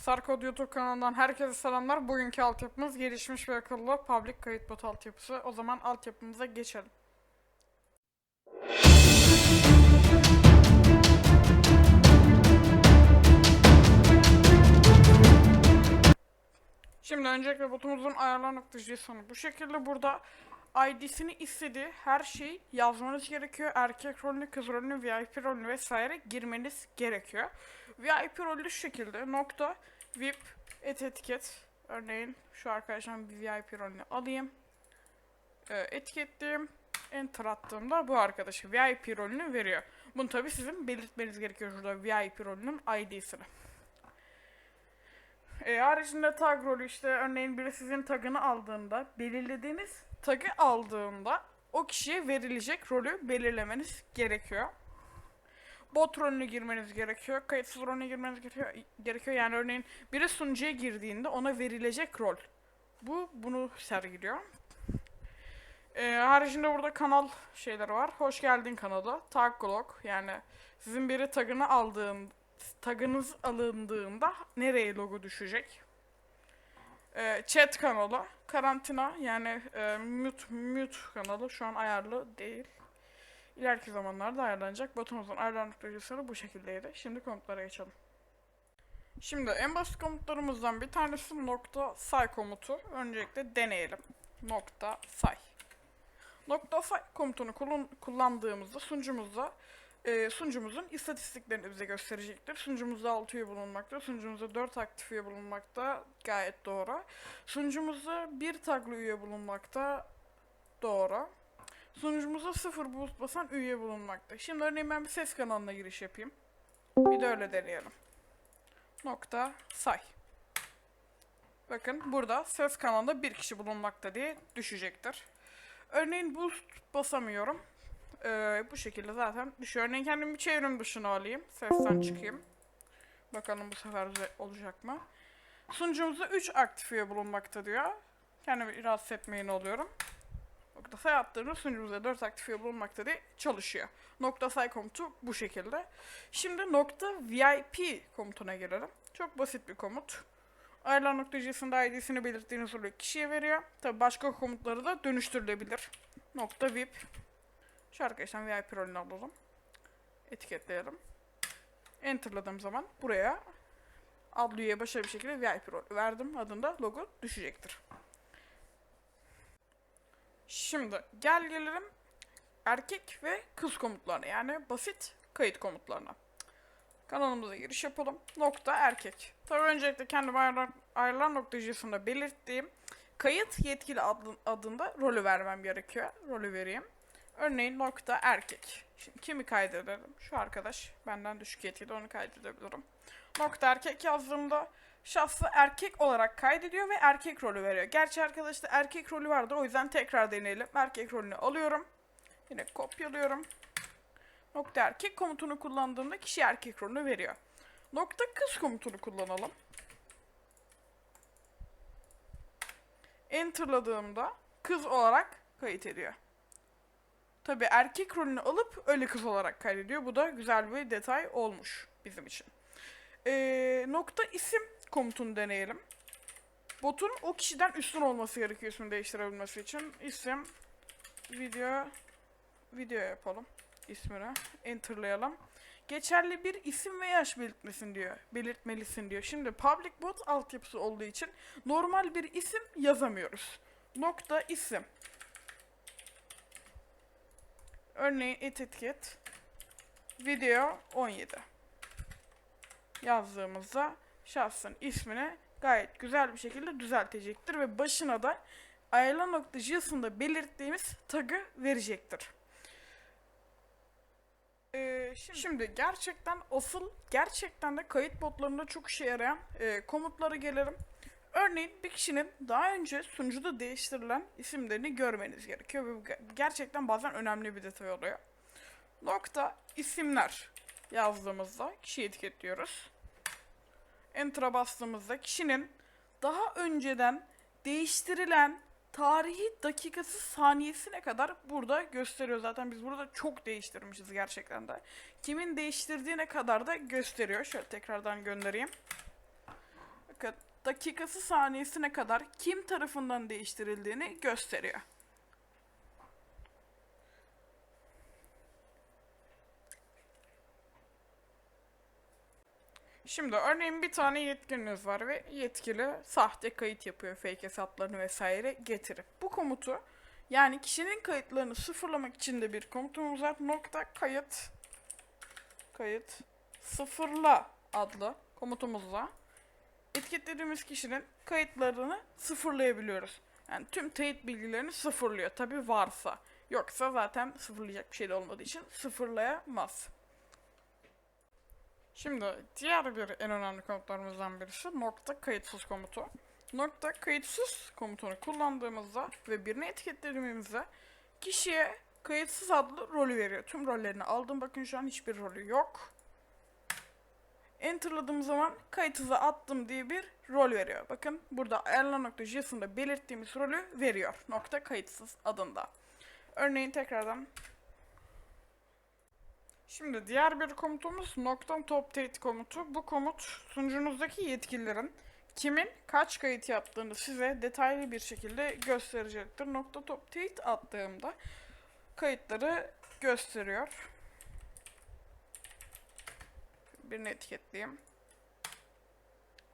Sarkod YouTube kanalından herkese selamlar. Bugünkü altyapımız gelişmiş ve akıllı public kayıt bot altyapısı. O zaman altyapımıza geçelim. Şimdi öncelikle botumuzun ayarlar noktacı sonu bu şekilde burada ID'sini istediği her şeyi yazmanız gerekiyor. Erkek rolünü, kız rolünü, VIP rolünü vesaire girmeniz gerekiyor. VIP rolü şu şekilde nokta VIP et etiket örneğin şu arkadaştan bir VIP rolünü alayım. Ee, etiketleyeyim. Enter attığımda bu arkadaşı VIP rolünü veriyor. Bunu tabi sizin belirtmeniz gerekiyor şurada VIP rolünün ID'sini. E, haricinde tag rolü işte örneğin biri sizin tagını aldığında belirlediğiniz tagı aldığında o kişiye verilecek rolü belirlemeniz gerekiyor. Bot rolünü girmeniz gerekiyor. Kayıtsız rolünü girmeniz gerekiyor. gerekiyor. Yani örneğin biri sunucuya girdiğinde ona verilecek rol. Bu bunu sergiliyor. Ee, haricinde burada kanal şeyleri var. Hoş geldin kanalı. Tag log yani sizin biri tagını aldığın tagınız alındığında nereye logo düşecek? Ee, chat kanalı, karantina yani e, mute mute kanalı şu an ayarlı değil. İleriki zamanlarda ayarlanacak. Botumuzun ayarlar noktaları bu şekildeydi. Şimdi komutlara geçelim. Şimdi en basit komutlarımızdan bir tanesi nokta say komutu. Öncelikle deneyelim. Nokta say. Nokta say komutunu kullan- kullandığımızda sunucumuzda e, sunucumuzun istatistiklerini bize gösterecektir. Sunucumuzda 6 üye bulunmakta, sunucumuzda 4 aktif üye bulunmakta gayet doğru. Sunucumuzda 1 taglı üye bulunmakta doğru. Sunucumuzda 0 boost basan üye bulunmakta. Şimdi örneğin ben bir ses kanalına giriş yapayım. Bir de öyle deneyelim. Nokta say. Bakın burada ses kanalında bir kişi bulunmakta diye düşecektir. Örneğin boost basamıyorum. Ee, bu şekilde zaten düşüyor. Örneğin kendimi bir çevrim dışına alayım. Sesten çıkayım. Bakalım bu sefer olacak mı? Sunucumuzda 3 aktif üye bulunmakta diyor. Kendimi rahatsız etmeyin oluyorum. Nokta say attığımda sunucumuzda 4 aktif üye bulunmakta diye çalışıyor. Nokta say komutu bu şekilde. Şimdi nokta VIP komutuna gelelim. Çok basit bir komut. Ayarlar nokta.js'inde ID'sini belirttiğiniz oluyor kişiye veriyor. Tabi başka komutları da dönüştürülebilir. Nokta VIP şu arkadaştan VIP rolünü alalım. Etiketleyelim. Enter'ladığım zaman buraya adlı üyeye başarılı bir şekilde VIP rol verdim. Adında logo düşecektir. Şimdi gel gelelim erkek ve kız komutlarına yani basit kayıt komutlarına. Kanalımıza giriş yapalım. Nokta erkek. Tabii öncelikle kendi ayarlar, ayarlar nokta belirttiğim kayıt yetkili adında rolü vermem gerekiyor. Rolü vereyim. Örneğin nokta erkek. Şimdi kimi kaydedelim? Şu arkadaş benden düşük yetkili onu kaydedebilirim. Nokta erkek yazdığımda şahsı erkek olarak kaydediyor ve erkek rolü veriyor. Gerçi arkadaşta erkek rolü vardı o yüzden tekrar deneyelim. Erkek rolünü alıyorum. Yine kopyalıyorum. Nokta erkek komutunu kullandığımda kişi erkek rolünü veriyor. Nokta kız komutunu kullanalım. Enter'ladığımda kız olarak kayıt ediyor. Tabi erkek rolünü alıp öyle kız olarak kaydediyor. Bu da güzel bir detay olmuş bizim için. Ee, nokta isim komutunu deneyelim. Botun o kişiden üstün olması gerekiyor ismini değiştirebilmesi için. İsim, video, video yapalım ismini. Enter'layalım. Geçerli bir isim ve yaş belirtmesin diyor. Belirtmelisin diyor. Şimdi public bot altyapısı olduğu için normal bir isim yazamıyoruz. Nokta isim. Örneğin et etiket video 17 yazdığımızda şahsın ismini gayet güzel bir şekilde düzeltecektir ve başına da ayarlar nokta JSON'da belirttiğimiz tagı verecektir. Ee, şimdi, şimdi gerçekten asıl gerçekten de kayıt botlarında çok işe yarayan e, komutlara gelelim. Örneğin bir kişinin daha önce sunucuda değiştirilen isimlerini görmeniz gerekiyor bu ge- gerçekten bazen önemli bir detay oluyor. Nokta isimler yazdığımızda kişiyi etiketliyoruz. Enter'a bastığımızda kişinin daha önceden değiştirilen tarihi dakikası saniyesine kadar burada gösteriyor. Zaten biz burada çok değiştirmişiz gerçekten de. Kimin değiştirdiğine kadar da gösteriyor. Şöyle tekrardan göndereyim. bakın dakikası saniyesine kadar kim tarafından değiştirildiğini gösteriyor. Şimdi örneğin bir tane yetkiliniz var ve yetkili sahte kayıt yapıyor fake hesaplarını vesaire getirip. Bu komutu yani kişinin kayıtlarını sıfırlamak için de bir komutumuz var. Nokta kayıt kayıt sıfırla adlı komutumuzla etiketlediğimiz kişinin kayıtlarını sıfırlayabiliyoruz. Yani tüm teyit bilgilerini sıfırlıyor tabi varsa. Yoksa zaten sıfırlayacak bir şey de olmadığı için sıfırlayamaz. Şimdi diğer bir en önemli komutlarımızdan birisi nokta kayıtsız komutu. Nokta kayıtsız komutunu kullandığımızda ve birine etiketlediğimizde kişiye kayıtsız adlı rolü veriyor. Tüm rollerini aldım. Bakın şu an hiçbir rolü yok. Enter'ladığım zaman kayıtsıza attım diye bir rol veriyor. Bakın burada ayarlar.json'da belirttiğimiz rolü veriyor. Nokta kayıtsız adında. Örneğin tekrardan Şimdi diğer bir komutumuz nokta top teyit komutu. Bu komut sunucunuzdaki yetkililerin kimin kaç kayıt yaptığını size detaylı bir şekilde gösterecektir. Nokta top teyit attığımda kayıtları gösteriyor. Birini etiketleyeyim.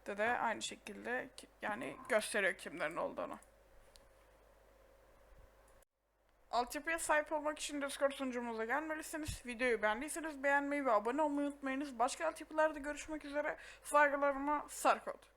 De de aynı şekilde ki- yani gösteriyor kimlerin olduğunu. Altyapıya sahip olmak için Discord sunucumuza gelmelisiniz. Videoyu beğendiyseniz beğenmeyi ve abone olmayı unutmayınız. Başka altyapılarda görüşmek üzere. Saygılarımla Sarkot.